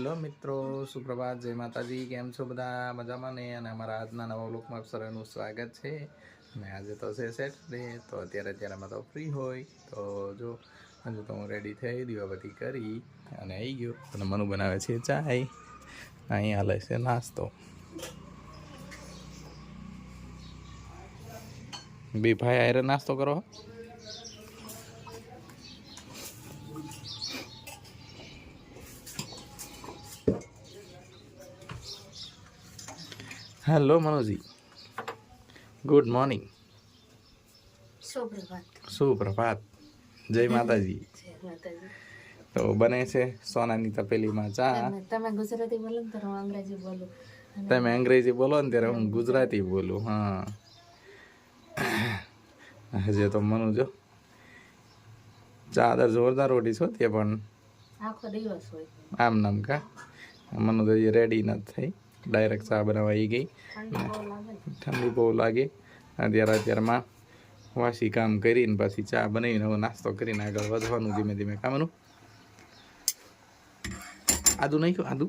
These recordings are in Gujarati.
મિત્રો, સુપ્રભાત, જય માતાજી, કેમ છો બધા? મજામાં ને? અને અમારા આજના નવા લોકમાં સરાનું સ્વાગત છે. અને આજે તો છે સેટરડે તો અત્યારે અત્યારે અમે તો ફ્રી હોય. તો જો, હજુ તો હું રેડી થઈ, દીવાબત્તી કરી, અને આવી ગયો. અને મનુ બનાવે છે ચાય. અહીં હાલે છે નાસ્તો. બે ભાઈ આયરે નાસ્તો કરો હેલો મનોજી ગુડ મોર્નિંગ સુપ્રભાત. જય માતાજી. તો બને છે સોનાની તપેલીમાં ચા. તમે ગુજરાતી બોલો ને હું અંગ્રેજી બોલું. તમે અંગ્રેજી બોલો ને ત્યારે હું ગુજરાતી બોલું હા. હજે તો મનુ જો. ચાદર જોરદાર ઓઢી છો તે પણ. આખો દિવસ હોય. આમ નામ કા? મનુ તો રેડી નથી થઈ. ડાયરેક્ટ ચા બનાવવા આવી ગઈ. ઠંડી બહુ લાગે. અત્યારે અત્યારમાં વાસી કામ કરીને પછી ચા બનાવીને હવે નાસ્તો કરીને આગળ વધવાનું ધીમે ધીમે. કામનું આદુ નહીં આદુ?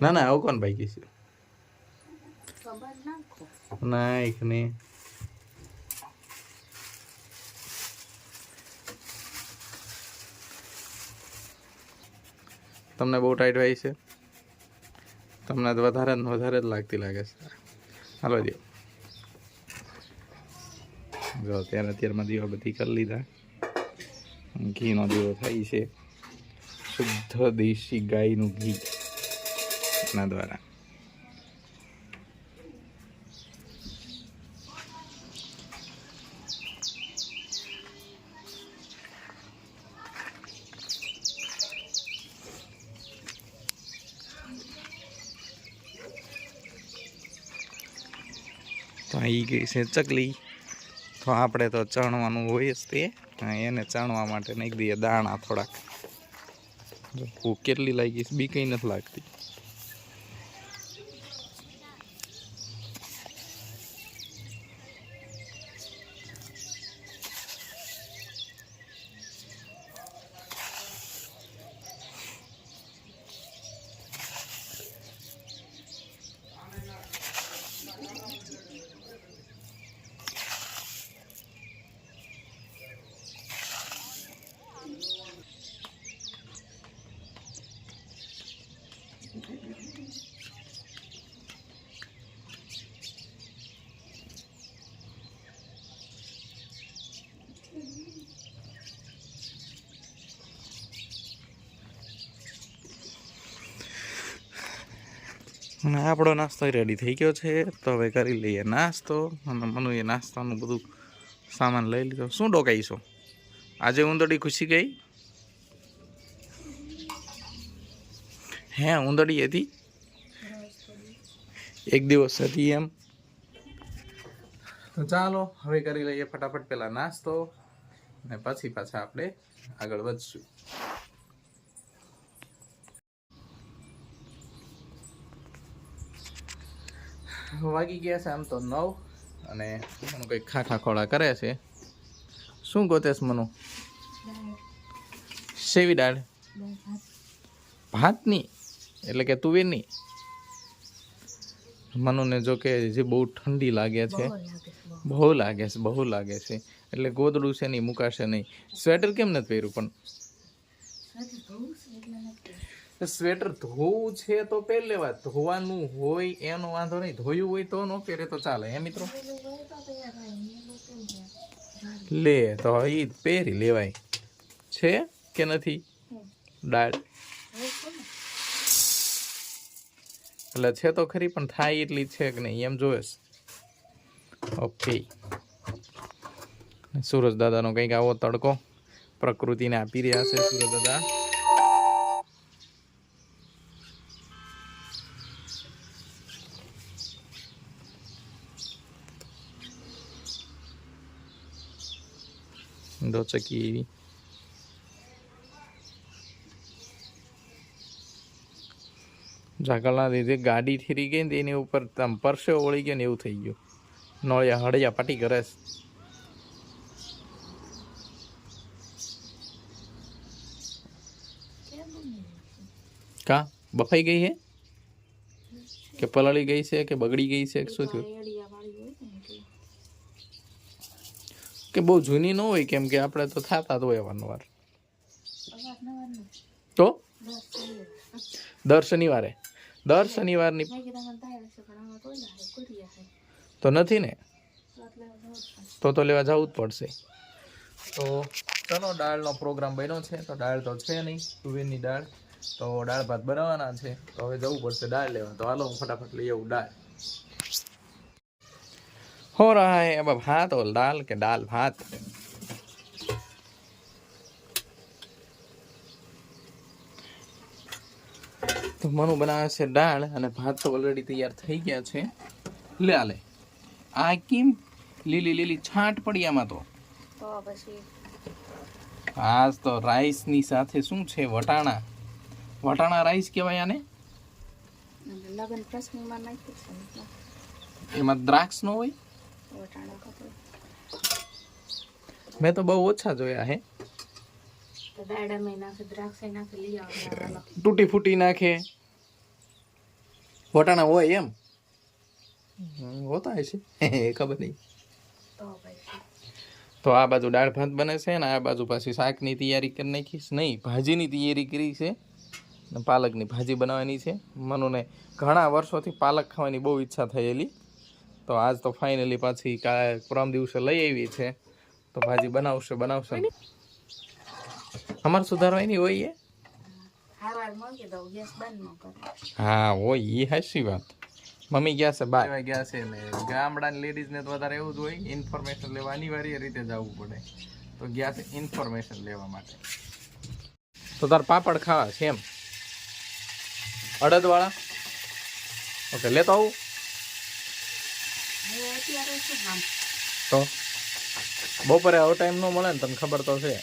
ના ના આવું કોણ ભાઈ ના નાખો નાખ ને તમને બહુ ટાઈટ હોય છે. તમને વધારે ને વધારે જ લાગતી લાગે છે. હાલો દે જો અત્યારે અત્યારમાં દીવા બધી કરી લીધા. ઘીનો દીવો થાય છે. શુદ્ધ દેશી ગાયનું ઘી એના દ્વારા. અહીં ગઈ છે ચકલી. તો આપણે તો ચણવાનું હોય જ તે. એને ચણવા માટે નાખી દઈએ દાણા થોડાક. ભૂખ કેટલી લાગી છે? બી કંઈ નથી લાગતી. અને આપણો નાસ્તો રેડી થઈ ગયો છે. તો હવે કરી લઈએ નાસ્તો. અને મનુ એ નાસ્તાનું બધું સામાન લઈ લીધો. શું ડોકાઈશો? આજે ઉંદરડી ખુશી ગઈ? હે, ઉંદરડી હતી? એક દિવસ હતી એમ. તો ચાલો, હવે કરી લઈએ ફટાફટ પેલા નાસ્તો. અને પછી પાછા આપણે આગળ વધશું. વાગી ગયા છે આમ તો નવ અને મનુ કંઈક ખાખા ખોળા કરે છે. શું ગોતેશ મનુ? સેવી દાળ? ભાતની? એટલે કે તુવેરની? મનુને જો કે જે બહુ ઠંડી લાગે છે. બહુ લાગે છે બહુ. લાગે છે એટલે ગોદડું છે નહીં મુકાશે નહીં. સ્વેટર કેમ નથી પહેર્યું પણ સાથે ધોવું છે એટલે નથી તો સ્વેટર ધોવું છે તો પહેર લેવા ધોવાનું હોય, એનો વાંધો નહીં. ધોયું હોય તો ન પહેરે તો ચાલે, હે મિત્રો? લે, તો એ પહેરી લેવાય. છે કે નથી? દાળ એટલે છે તો ખરી, પણ થાય એટલી છે કે નહીં? એમ જોઈશ ઓકે. સુરજ દાદાનો કંઈક આવો તડકો પ્રકૃતિને આપી રહ્યા છે સુરજ દાદા कि झाकलना लीधे गाड़ी थीरी गई थी पर परसे ओली गए एवं थी गय। नड़िया हड़िया पाटी करे। का? बफाई गई है? हम्म। के पलड़ी गई से के बगड़ी गई से शू थी કે બહુ જૂની ન હોય કેમ કે આપણે તો થતા તો હોય અવારનવાર. તો? દર શનિવારે. દર શનિવારની તો નથી ને. તો તો લેવા જવું જ પડશે. તો ચલો, દાળનો પ્રોગ્રામ બન્યો છે, તો દાળ તો છે નહીં, તુવેરની દાળ. તો દાળ ભાત બનાવવાના છે, તો હવે જવું પડશે દાળ લેવા. તો હાલો, હું ફટાફટ લઈ આવું દાળ. हो रहा है अब भात और दाल के दाल भात તો મનુ બનાવે છે દાળ અને ભાત તો ઓલરેડી તૈયાર થઈ ગયા છે લે આલે આ કેમ લીલી લીલી છાંટ પડી આમાં તો તો પછી આજ તો રાઈસની સાથે શું છે વટાણા વટાણા રાઈસ કહેવાય આને લગ્ન પ્રસંગમાં નાખ્યું છે એટલે એમાં દ્રાક્ષ નો હોય વટાણા મેં તો બહુ ઓછા જોયા હે. તૂટી ફૂટી નાખે. વટાણા હોય એમ? હોતા હશે. ખબર નહીં. તો આ બાજુ દાળ ભાત બને છે ને આ બાજુ પાછી શાકની તૈયારી કરી નાખીશ નહીં ભાજીની તૈયારી કરી છે. ને પાલકની ભાજી બનાવવાની છે. મનુને ઘણા વર્ષોથી પાલક ખાવાની બહુ ઈચ્છા થયેલી. તો આજ તો ફાઇનલી પાછી પરમ દિવસે લઈ આવી છે તો ભાજી બનાવશે બનાવશે. અમારે સુધારવાની હોય એ? હા હોય એ હાસી વાત. મમ્મી ગયા છે બાર ગયા છે ને ગામડાની લેડીઝને તો વધારે એવું જ હોય ઇન્ફોર્મેશન લેવા અનિવાર્ય રીતે જવું પડે. તો ગયા છે ઇન્ફોર્મેશન લેવા માટે. તો તાર પાપડ ખાવા છે એમ? અડદવાળા? ઓકે લેતો આવું હવે અત્યારે શું આમ તો બપોરે આવો ટાઈમ ન મળે ને તને ખબર તો છે.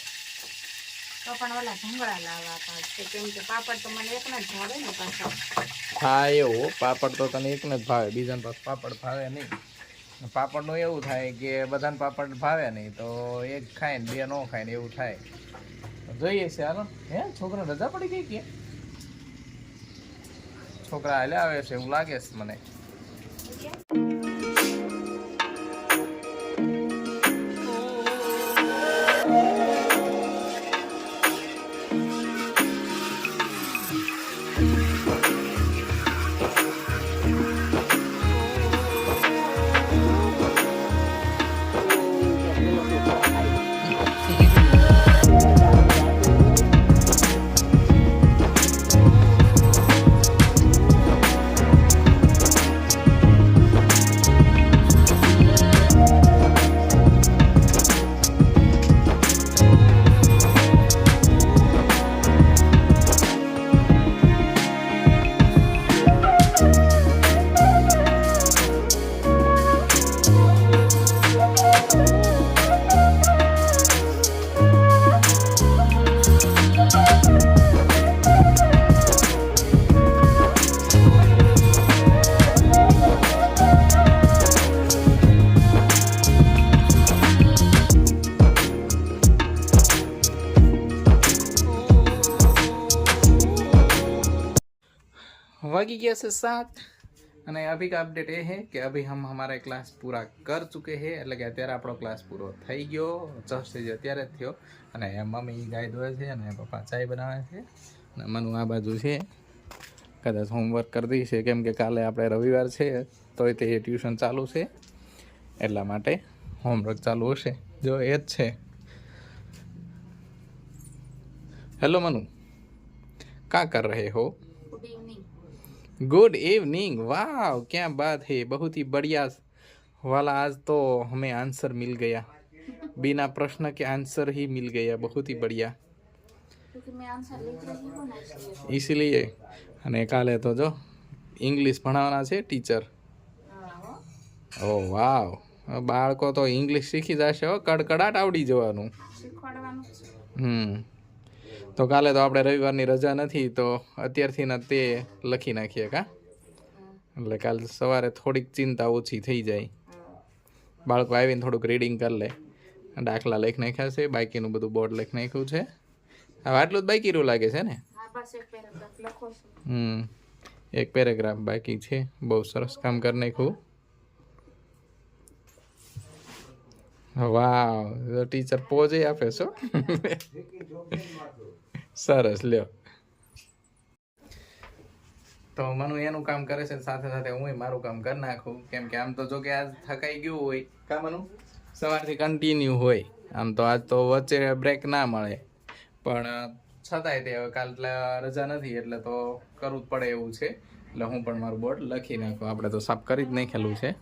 તો પણ ઓલા ભૂંગળા લાવવા પડશે કેમ કે પાપડ તો મને એકને જ ભાવે ને પાછા. હા એવું પાપડ તો તને એકને જ ભાવે બીજાને પાસ પાપડ ભાવે નહીં. પાપડનું એવું થાય કે બધાને પાપડ ભાવે નહીં તો એક ખાય ને બે ન ખાય ને એવું થાય. જોઈએ છે હાલો. હે છોકરા રજા પડી ગઈ કે? છોકરા હાલે આવે છે એવું લાગે છે મને. वागी गया से सात અને અભી કા અપડેટ એ હે કે અભી હમ હમારા ક્લાસ પૂરા કર ચુકે હે એટલે કે અત્યારે આપણો ક્લાસ પૂરો થઈ ગયો જસ્ટ જ અત્યારે જ થયો અને મમ્મી ગાય ધોવે છે અને પપ્પા ચાય બનાવે છે અને મનુ આ બાજુ છે કદાચ હોમવર્ક કરી દઈશે કેમ કે કાલે આપણે રવિવાર છે તોય તે ટ્યુશન ચાલુ છે એટલા માટે હોમવર્ક ચાલુ હશે જો એ જ છે હેલો મનુ કા કર રહે હો ગુડ ઇવનિંગ गुड इवनिंग वाह क्या बात है बहुत ही बढ़िया वाला आज तो हमें आंसर मिल गया बिना प्रश्न के आंसर ही मिल गया बहुत ही बढ़िया क्योंकि मैं आंसर लिख रही हूँ ना इसलिए इसलिए અને કાલે તો જો ઇંગ્લિશ ભણાવવાના છે ટીચર હા, હો. ઓ વાવ બાળકો તો ઇંગ્લિશ શીખી જશે હો કડકડાટ આવડી જવાનું શીખવાડવાનું જ છે. હમ તો કાલે તો આપણે રવિવારની રજા નથી તો અત્યારથી ના તે લખી નાખીએ કા? એટલે કાલ સવારે થોડીક ચિંતા ઓછી થઈ જાય. બાળકો આવીને થોડુંક રીડિંગ કરી લે. દાખલા લખી નાખ્યા છે બાકીનું બધું બોર્ડ લખી નાખ્યું છે. હવે આટલું જ બાકી રહ્યું લાગે છે ને? હમ એક પેરેગ્રાફ બાકી છે બહુ સરસ કામ કરી નાખ્યું. વાવ ટીચર પોજે આપે છો સરસ લ્યો. તો મનુ એનું કામ કરે છે સાથે સાથે હું મારું કામ કરી નાખું. કેમ કે આમ તો જો કે આજ થકાઈ ગયું હોય. કા મનુ? સવારથી કન્ટિન્યુ હોય. આમ તો આજ તો વચ્ચે બ્રેક ના મળે. પણ છતાંય તે હવે કાલ એટલે રજા નથી એટલે તો કરવું જ પડે એવું છે. એટલે હું પણ મારું બોર્ડ લખી નાખું. આપણે તો સાફ કરી જ નાખેલું છે.